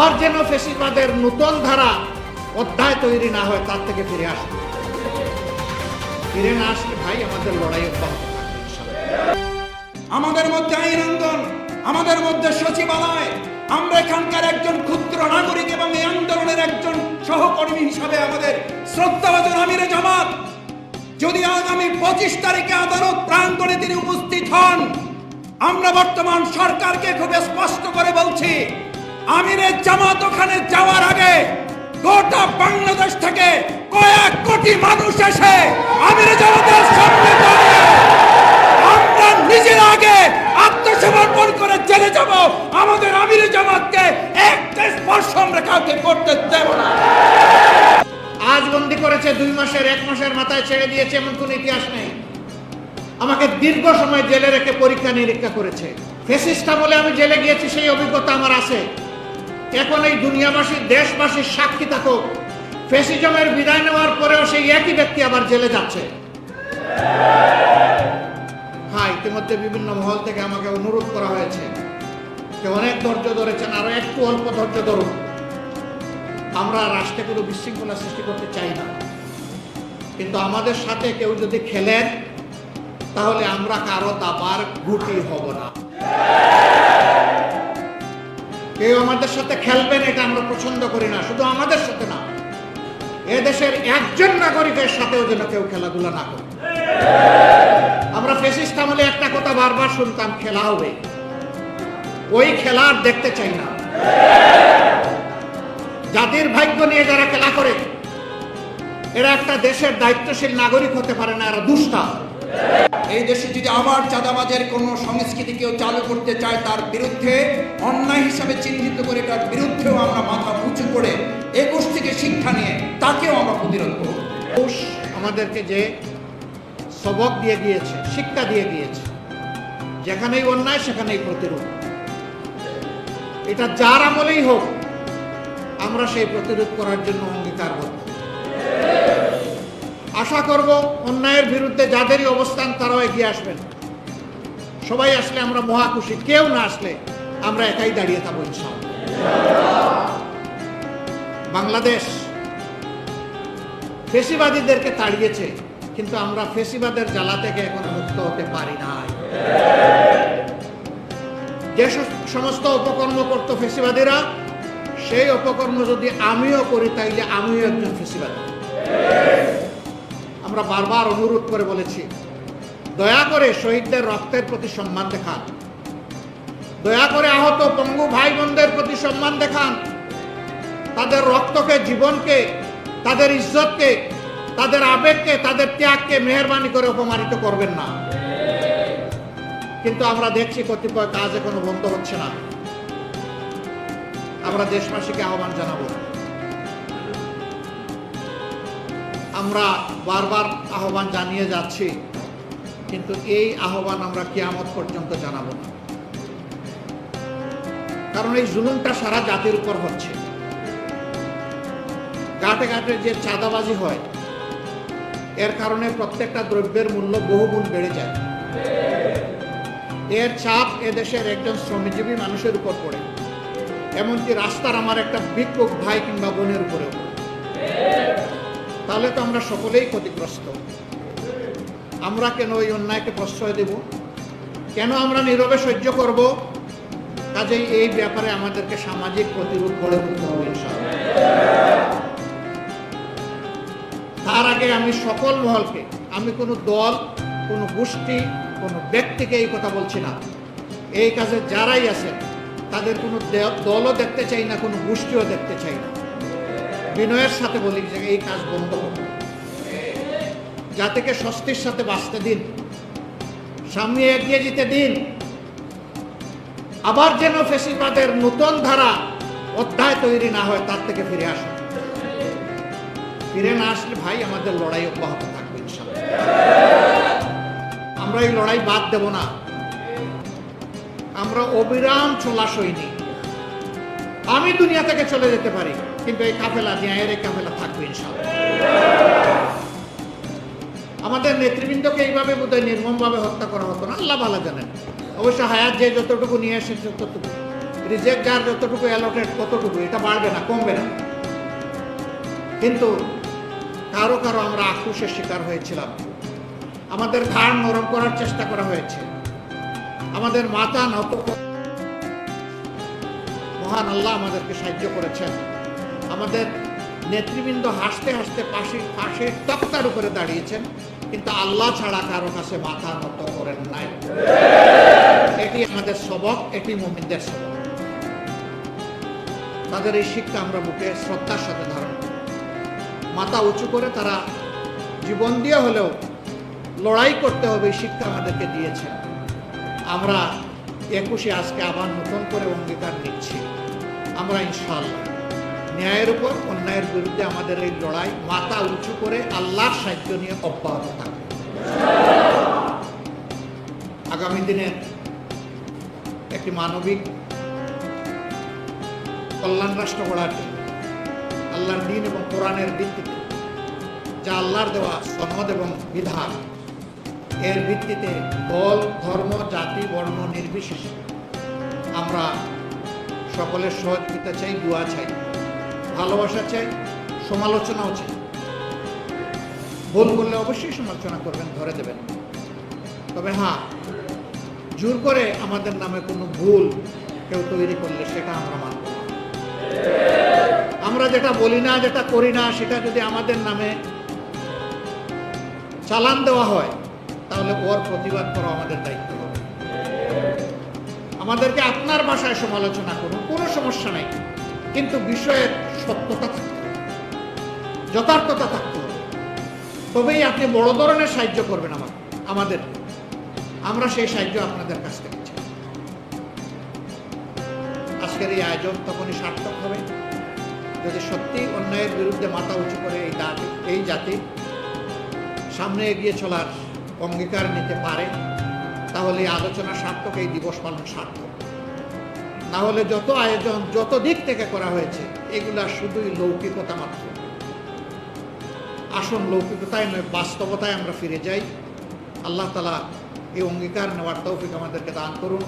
আবার যেন ফেসিবাদের নূতন ধারা অধ্যায় তৈরি না হয়, তার থেকে ফিরে আসবে। ফিরে না আসলে ভাই আমাদের লড়াই অব্যাহত আমাদের মধ্যে আইন আন্দোলন, আমাদের মধ্যে সচিবালয়, আমরা এখানকার একজন ক্ষুদ্র নাগরিক এবং এই আন্দোলনের একজন সহকর্মী হিসাবে আমাদের শ্রদ্ধাভাজন আমিরে জামাত, যদি আগামী পঁচিশ তারিখে আদালত প্রাঙ্গণে তিনি উপস্থিত হন, আমরা বর্তমান সরকারকে খুব স্পষ্ট করে বলছি আমিরের জামাত ওখানে যাওয়ার আগে গোটা বাংলাদেশ থেকে কয়েক কোটি মানুষ এসে আমিরে জামাতের সামনে দাঁড়িয়ে আমরা নিজের আগে আত্মসমর্পণ করে জেলে যাব। আমাদের আমির জামাতকে একটা স্পর্শ আমরা কাউকে করতে দেব না। আজ বন্দি করেছে দুই মাসের, এক মাসের মাথায় ছেড়ে দিয়েছে, এমন কোন ইতিহাস নেই। আমাকে দীর্ঘ সময় জেলে রেখে পরীক্ষা নিরীক্ষা করেছে। ফেসিস্টা বলে আমি জেলে গিয়েছি, সেই অভিজ্ঞতা আমার আছে। এখন এই দুনিয়াবাসী দেশবাসীর সাক্ষী থাকো। ফেসিজমের বিদায় নেওয়ার পরেও সেই একই ব্যক্তি আবার জেলে যাচ্ছে। হ্যাঁ ইতিমধ্যে বিভিন্ন মহল থেকে আমাকে অনুরোধ করা হয়েছে যে অনেক ধৈর্য ধরেছেন, আরও একটু অল্প ধৈর্য ধরুন। আমরা রাষ্ট্রে কোনো বিশৃঙ্খলা সৃষ্টি করতে চাই না। কিন্তু আমাদের সাথে কেউ যদি খেলেন, তাহলে আমরা কারও দাবার গুটি হব না। কেউ আমাদের সাথে খেলবেন এটা আমরা পছন্দ করি না, শুধু আমাদের সাথে না। এদেশের একজন নাগরিকের সাথেও যেন কেউ খেলাধুলা না করে। আমরা ফেসিস্ট আমলে একটা কথা বারবার শুনতাম, খেলা হবে। ওই খেলা আর দেখতে চাই না। জাতির ভাগ্য নিয়ে যারা খেলা করে, এরা একটা দেশের দায়িত্বশীল নাগরিক হতে পারে না, এরা দুষ্টা। এই দেশে যদি আবার চাঁদাবাজের কোনো সংস্কৃতি কেউ চালু করতে চায়, তার বিরুদ্ধে অন্যায় হিসাবে চিহ্নিত করে তার বিরুদ্ধেও আমরা মাথা উঁচু করে একুশ থেকে শিক্ষা নিয়ে তাকেও আমরা প্রতিরোধ করব। আমাদেরকে যে সবক দিয়ে দিয়েছে, শিক্ষা দিয়ে দিয়েছে, যেখানেই অন্যায় সেখানেই প্রতিরোধ। এটা যার আমলেই হোক, আমরা সেই প্রতিরোধ করার জন্য অঙ্গীকার অঙ্গীকারবদ্ধ। আশা করব অন্যায়ের বিরুদ্ধে যাদেরই অবস্থান তারাও এগিয়ে আসবেন। সবাই আসলে আমরা মহা খুশি কেউ না আসলে আমরা একাই দাঁড়িয়ে থাকব বাংলাদেশ ফেসিবাদীদেরকে তাড়িয়েছে, কিন্তু আমরা ফেসিবাদের জ্বালা থেকে এখন মুক্ত হতে পারি নাই। যে সমস্ত অপকর্ম করতো ফেসিবাদীরা, সেই অপকর্ম যদি আমিও করি, তাইলে আমিও একজন ফেসিবাদী। আমরা বারবার অনুরোধ করে বলেছি, দয়া করে শহীদদের রক্তের প্রতি সম্মান দেখান। দয়া করে আহত পঙ্গু ভাই বোনদের প্রতি সম্মান দেখান। তাদের রক্তকে, জীবনকে, তাদের ইজ্জতকে, তাদের আবেগকে, তাদের ত্যাগকে মেহরবানি করে অপমানিত করবেন না। কিন্তু আমরা দেখছি কতিপয় কাজ এখনও বন্ধ হচ্ছে না। আমরা দেশবাসীকে আহ্বান জানাব। আমরা বারবার আহ্বান জানিয়ে যাচ্ছি, কিন্তু এই আহ্বান আমরা কেয়ামত পর্যন্ত জানাব না। কারণ এই জুলুমটা সারা জাতির উপর হচ্ছে। ঘাটে ঘাটে যে চাঁদাবাজি হয়, এর কারণে প্রত্যেকটা দ্রব্যের মূল্য বহুগুণ বেড়ে যায়। এর চাপ এদেশের একজন শ্রমজীবী মানুষের উপর পড়ে। এমনকি রাস্তার আমার একটা বিক্ষোভ ভাই কিংবা বোনের উপরেও। পড়ে। তাহলে তো আমরা সকলেই ক্ষতিগ্রস্ত। আমরা কেন ওই অন্যায়কে প্রশ্রয় দেব? কেন আমরা নীরবে সহ্য করব? কাজেই এই ব্যাপারে আমাদেরকে সামাজিক প্রতিরোধ গড়ে তুলতে হবে তার আগে আমি সকল মহলকে, আমি কোনো দল, কোনো গোষ্ঠী, কোনো ব্যক্তিকে এই কথা বলছি না। এই কাজে যারাই আছেন, তাদের কোনো দলও দেখতে চাই না, কোনো গোষ্ঠীও দেখতে চাই না। বিনয়ের সাথে বলি যে এই কাজ বন্ধ করুন জাতিকে স্বস্তির সাথে বাঁচতে দিন, সামনে এগিয়ে যেতে দিন। আবার যেন ফেসিবাদের নতুন ধারা অধ্যায় তৈরি না হয়, তার থেকে ফিরে আসুন। ফিরে না আসলে ভাই, আমাদের লড়াই অব্যাহত থাকবে আমরা এই লড়াই বাদ দেব না। আমরা অবিরাম চলা সৈনিক। আমি দুনিয়া থেকে চলে যেতে পারি, কিন্তু এই কাফেলা ন্যায়ের এই কাফেলা থাকবে আমাদের নেতৃবৃন্দকে এইভাবে বোধহয় নির্মমভাবে হত্যা করা হতো না, আল্লাহ ভালো জানেন। অবশ্য হায়াত যে যতটুকু নিয়ে এসেছে ততটুকু। রিজেক্ট যার যতটুকু অ্যালোটেড ততটুকু, এটা বাড়বে না, কমবে না। কিন্তু কারও কারও আমরা আক্রোশের শিকার হয়েছিলাম। আমাদের ঘাড় নরম করার চেষ্টা করা হয়েছে। আমাদের মাথা নত মহান আল্লাহ আমাদেরকে সাহায্য করেছেন। আমাদের নেতৃবৃন্দ হাসতে হাসতে পাশে পাশে তক্তার উপরে দাঁড়িয়েছেন, কিন্তু আল্লাহ ছাড়া কারও কাছে মাথা নত করেন নাই। এটি আমাদের সবক, এটি মুমিনদের সবক। তাদের এই শিক্ষা আমরা বুকে শ্রদ্ধার সাথে ধারণ মাথা উঁচু করে তারা জীবন দিয়ে হলেও লড়াই করতে হবে, এই শিক্ষা আমাদেরকে দিয়েছেন। আমরা একুশে আজকে আবার নতুন করে অঙ্গীকার নিচ্ছি। আমরা ইনশাআল্লাহ। ন্যায়ের উপর, অন্যায়ের বিরুদ্ধে আমাদের এই লড়াই মাথা উঁচু করে আল্লাহর সাহায্য নিয়ে অব্যাহত থাকবে। আগামী দিনের একটি মানবিক কল্যাণ রাষ্ট্র গড়ার জন্য আল্লাহর দিন এবং কোরআনের ভিত্তিতে যা আল্লাহর দেওয়া সনদ এবং বিধান, এর ভিত্তিতে দল, ধর্ম, জাতি, বর্ণ নির্বিশেষে আমরা সকলের সহযোগিতা চাই, দোয়া চাই, ভালোবাসা চাই, সমালোচনাও চাই। ভুল করলে অবশ্যই সমালোচনা করবেন, ধরে দেবেন। তবে হ্যাঁ জোর করে আমাদের নামে কোনো ভুল কেউ তৈরি করলে সেটা আমরা মানব আমরা যেটা বলি না, যেটা করি না, সেটা যদি আমাদের নামে চালান দেওয়া হয়, তাহলে ওর প্রতিবাদ করা আমাদের দায়িত্ব। আমাদেরকে আপনার ভাষায় সমালোচনা করুন, কোনো সমস্যা নেই। কিন্তু বিষয়ের সত্যতা থাকতে যথার্থতা থাকতে হবে। তবেই আপনি বড় ধরনের সাহায্য করবেন আমার আমাদের। আমরা সেই সাহায্য আপনাদের কাছ থেকে চাই। আজকের এই আয়োজন তখনই সার্থক হবে, যদি সত্যি অন্যায়ের বিরুদ্ধে মাথা উঁচু করে এই জাতি এই জাতি সামনে এগিয়ে চলার অঙ্গীকার নিতে পারে। তাহলে আলোচনা সার্থক, এই দিবস পালন সার্থক। না হলে যত আয়োজন, যত দিক থেকে করা হয়েছে, এগুলা শুধুই লৌকিকতা মাত্র। আসন লৌকিকতায় নয়, বাস্তবতায় আমরা ফিরে যাই। আল্লাহ তালা এই অঙ্গীকার নেওয়ার তৌফিক আমাদেরকে দান করুন।